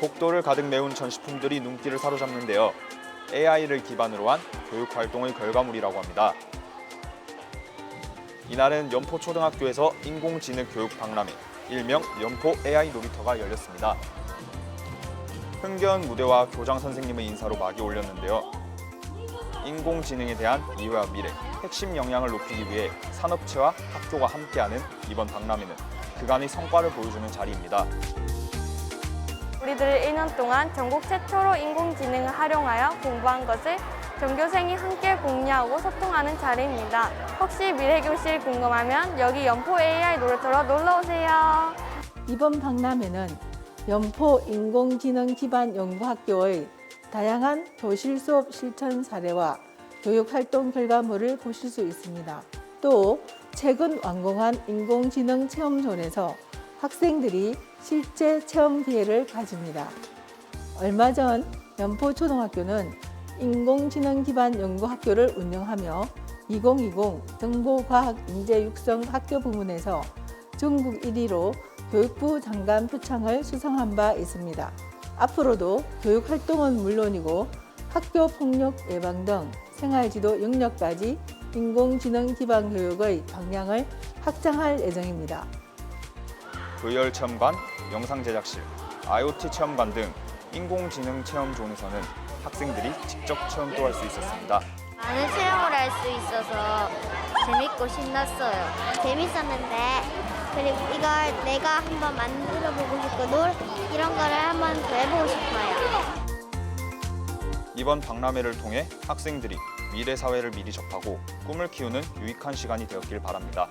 복도를 가득 메운 전시품들이 눈길을 사로잡는데요. AI를 기반으로 한 교육 활동의 결과물이라고 합니다. 이날은 연포초등학교에서 인공지능 교육 박람회, 일명 연포 AI 놀이터가 열렸습니다. 흥겨운 무대와 교장 선생님의 인사로 막이 올렸는데요. 인공지능에 대한 이해와 미래, 핵심 역량을 높이기 위해 산업체와 학교가 함께하는 이번 박람회는 그간의 성과를 보여주는 자리입니다. 우리들이 1년 동안 전국 최초로 인공지능을 활용하여 공부한 것을 전교생이 함께 공유하고 소통하는 자리입니다. 혹시 미래교실 궁금하면 여기 연포 AI 놀이터로 놀러오세요. 이번 박람회는 연포 인공지능 기반 연구학교의 다양한 교실 수업 실천 사례와 교육 활동 결과물을 보실 수 있습니다. 또 최근 완공한 인공지능 체험존에서 학생들이 실제 체험 기회를 가집니다. 얼마 전 연포초등학교는 인공지능 기반 연구학교를 운영하며 2020 정보과학 인재 육성 학교 부문에서 전국 1위로 교육부 장관 표창을 수상한 바 있습니다. 앞으로도 교육 활동은 물론이고 학교 폭력 예방 등 생활지도 영역까지 인공지능 기반 교육의 방향을 확장할 예정입니다. VR 체험관, 영상 제작실, IoT 체험관 등 인공지능 체험 존에서는 학생들이 직접 체험도 할 수 있었습니다. 많은 체험을 할 수 있어서 재밌고 신났어요. 재밌었는데 그리고 이걸 내가 한번 만들어 보고 싶고 놀 이런 거를 한번 더 해보고 싶어요. 이번 박람회를 통해 학생들이 미래 사회를 미리 접하고 꿈을 키우는 유익한 시간이 되었길 바랍니다.